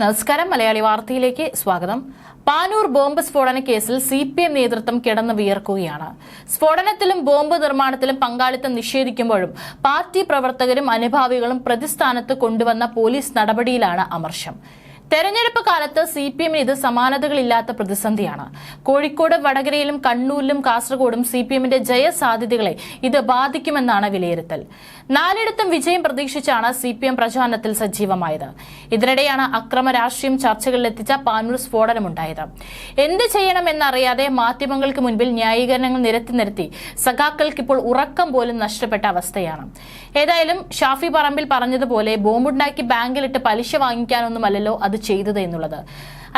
നമസ്കാരം. മലയാളി വാർത്തയിലേക്ക് സ്വാഗതം. പാനൂർ ബോംബ് സ്ഫോടന കേസിൽ സി പി എം നേതൃത്വം കിടന്നു വിയർക്കുകയാണ്. സ്ഫോടനത്തിലും ബോംബ് നിർമ്മാണത്തിലും പങ്കാളിത്തം നിഷേധിക്കുമ്പോഴും പാർട്ടി പ്രവർത്തകരും അനുഭാവികളും പ്രതിസ്ഥാനത്ത് കൊണ്ടുവന്ന പോലീസ് നടപടിയിലാണ് അമർഷം. തെരഞ്ഞെടുപ്പ് കാലത്ത് സി പി എമ്മിന് ഇത് സമാനതകളില്ലാത്ത പ്രതിസന്ധിയാണ്. കോഴിക്കോട് വടകരയിലും കണ്ണൂരിലും കാസർഗോഡും സി പി എമ്മിന്റെ ജയസാധ്യതകളെ ഇത് ബാധിക്കുമെന്നാണ് വിലയിരുത്തൽ. നാലിടത്തും വിജയം പ്രതീക്ഷിച്ചാണ് സി പി എം പ്രചാരണത്തിൽ സജീവമായത്. ഇതിനിടെയാണ് അക്രമ രാഷ്ട്രീയം ചർച്ചകളിലെത്തിച്ച പാനൂർ സ്ഫോടനമുണ്ടായത്. എന്ത് ചെയ്യണമെന്നറിയാതെ മാധ്യമങ്ങൾക്ക് മുൻപിൽ ന്യായീകരണങ്ങൾ നിരത്തി നിരത്തി സഖാക്കൾക്കിപ്പോൾ ഉറക്കം പോലും നഷ്ടപ്പെട്ട അവസ്ഥയാണ്. ഏതായാലും ഷാഫി പറമ്പിൽ പറഞ്ഞതുപോലെ ബോംബുണ്ടാക്കി ബാങ്കിലിട്ട് പലിശ വാങ്ങിക്കാനൊന്നുമല്ലല്ലോ അത് ചെയ്തത് എന്നുള്ളത്.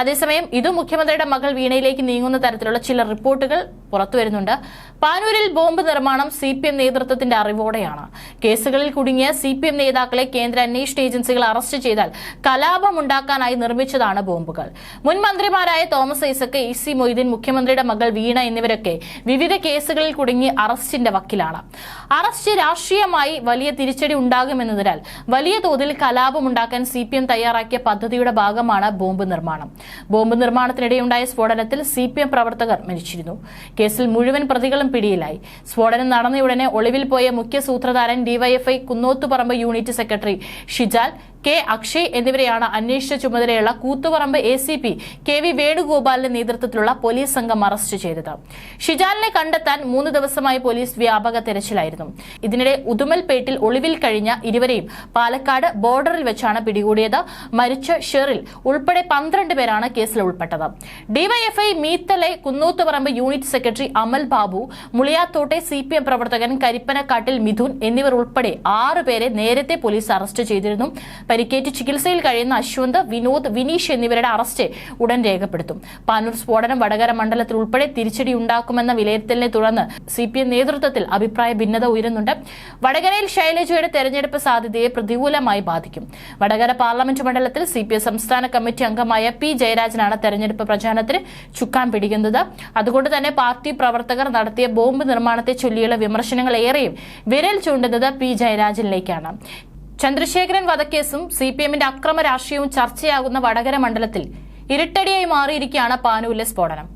അതേസമയം ഇത് മുഖ്യമന്ത്രിയുടെ മകൾ വീണയിലേക്ക് നീങ്ങുന്ന തരത്തിലുള്ള ചില റിപ്പോർട്ടുകൾ പുറത്തുവരുന്നുണ്ട് പാനൂരിൽ ബോംബ് നിർമ്മാണം സി പി എം നേതൃത്വത്തിന്റെ അറിവോടെയാണ്. കേസുകളിൽ കുടുങ്ങിയ സി പി എം നേതാക്കളെ കേന്ദ്ര അന്വേഷണ ഏജൻസികൾ അറസ്റ്റ് ചെയ്താൽ കലാപമുണ്ടാക്കാനായി നിർമ്മിച്ചതാണ് ബോംബുകൾ. മുൻ മന്ത്രിമാരായ Thomas Isaac E C Moideen മുഖ്യമന്ത്രിയുടെ മകൾ വീണ എന്നിവരൊക്കെ വിവിധ കേസുകളിൽ കുടുങ്ങി അറസ്റ്റിന്റെ വക്കിലാണ്. അറസ്റ്റ് രാഷ്ട്രീയമായി വലിയ തിരിച്ചടി ഉണ്ടാകുമെന്നതിനാൽ വലിയ തോതിൽ കലാപമുണ്ടാക്കാൻ സി പി എം തയ്യാറാക്കിയ പദ്ധതിയുടെ ഭാഗമാണ് ബോംബ് നിർമ്മാണം. ബോംബ് നിർമ്മാണത്തിനിടെയുണ്ടായ സ്ഫോടനത്തിൽ സി പി എം പ്രവർത്തകർ മരിച്ചിരുന്നു. കേസിൽ മുഴുവൻ പ്രതികളും പിടിയിലായി. സ്ഫോടനം നടന്നയുടനെ ഒളിവിൽ പോയ മുഖ്യ സൂത്രധാരൻ DYFI Kunnothuparamba unit secretary Shijal K Akshay എന്നിവരെയാണ് അന്വേഷണ ചുമതലയുള്ള Koothuparamba A C P K V വേണുഗോപാലിന്റെ നേതൃത്വത്തിലുള്ള പോലീസ് സംഘം അറസ്റ്റ് ചെയ്തത്. ഷിജാലിനെ കണ്ടെത്താൻ മൂന്ന് ദിവസമായി പോലീസ് വ്യാപക തെരച്ചിലായിരുന്നു. ഇതിനിടെ ഉദുമൽപേട്ടിൽ ഒളിവിൽ കഴിഞ്ഞ ഇരുവരെയും പാലക്കാട് ബോർഡറിൽ വെച്ചാണ് പിടികൂടിയത്. മരിച്ച ഷെറിൽ ഉൾപ്പെടെ പന്ത്രണ്ട് പേരാണ് കേസിൽ ഉൾപ്പെട്ടത്. ഡിവൈഎഫ്ഐ മീത്തലെ കുന്നൂത്തുപറമ്പ് യൂണിറ്റ് സെക്രട്ടറി അമൽ ബാബു മുളിയാത്തോട്ടെ സി പി എം പ്രവർത്തകൻ കരിപ്പനക്കാട്ടിൽ മിഥുൻ എന്നിവർ ഉൾപ്പെടെ ആറുപേരെ നേരത്തെ പോലീസ് അറസ്റ്റ് ചെയ്തിരുന്നു. പരിക്കേറ്റ് ചികിത്സയിൽ കഴിയുന്ന അശ്വന്ത് വിനോദ് വിനീഷ് എന്നിവരുടെ അറസ്റ്റ് ഉടൻ രേഖപ്പെടുത്തും. പാനൂർ സ്ഫോടനം വടകര മണ്ഡലത്തിൽ ഉൾപ്പെടെ തിരിച്ചടി ഉണ്ടാക്കുമെന്ന വിലയിരുത്തലിനെ തുടർന്ന് സി പി എം നേതൃത്വത്തിൽ അഭിപ്രായ ഭിന്നത ഉയരുന്നുണ്ട്. വടകരയിൽ ശൈലജയുടെ തെരഞ്ഞെടുപ്പ് സാധ്യതയെ പ്രതികൂലമായി ബാധിക്കും. വടകര പാർലമെന്റ് മണ്ഡലത്തിൽ സി പി എം സംസ്ഥാന കമ്മിറ്റി അംഗമായ പി ജയരാജനാണ് തെരഞ്ഞെടുപ്പ് പ്രചാരണത്തിന് ചുക്കാൻ പിടിക്കുന്നത്. അതുകൊണ്ട് തന്നെ പാർട്ടി പ്രവർത്തകർ നടത്തിയ ബോംബ് നിർമ്മാണത്തെ ചൊല്ലിയുള്ള വിമർശനങ്ങൾ ഏറെയും വിരൽ ചൂണ്ടുന്നത് പി ജയരാജനിലേക്കാണ്. ചന്ദ്രശേഖരൻ വധക്കേസും സി പി എമ്മിന്റെ അക്രമ രാഷ്ട്രീയവും ചർച്ചയാകുന്ന വടകര മണ്ഡലത്തിൽ ഇരുട്ടടിയായി മാറിയിരിക്കുകയാണ് പാനൂരിലെ സ്ഫോടനം.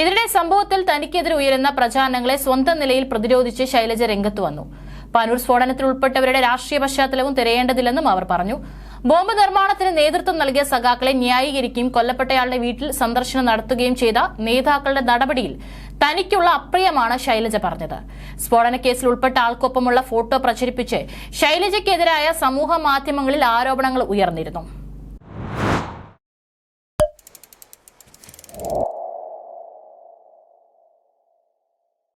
ഇതിനിടെ സംഭവത്തിൽ തനിക്കെതിരെ ഉയരുന്ന പ്രചാരണങ്ങളെ സ്വന്തം നിലയിൽ പ്രതിരോധിച്ച് ശൈലജ രംഗത്ത് വന്നു. പാനൂർ സ്ഫോടനത്തിൽ ഉൾപ്പെട്ടവരുടെ രാഷ്ട്രീയ പശ്ചാത്തലവും തിരയേണ്ടതില്ലെന്നും അവർ പറഞ്ഞു. ബോംബ് നിർമ്മാണത്തിന് നേതൃത്വം നൽകിയ സഖാക്കളെ ന്യായീകരിക്കുകയും കൊല്ലപ്പെട്ടയാളുടെ വീട്ടിൽ സന്ദർശനം നടത്തുകയും ചെയ്ത നേതാക്കളുടെ നടപടിയിൽ തനിക്കുള്ള അപ്രിയമാണ് ശൈലജ പറഞ്ഞത്. സ്ഫോടന കേസിൽ ഉൾപ്പെട്ട ആൾക്കൊപ്പമുള്ള ഫോട്ടോ പ്രചരിപ്പിച്ച് ശൈലജയ്ക്കെതിരായ സമൂഹ മാധ്യമങ്ങളിൽ ആരോപണങ്ങൾ ഉയർന്നിരുന്നു.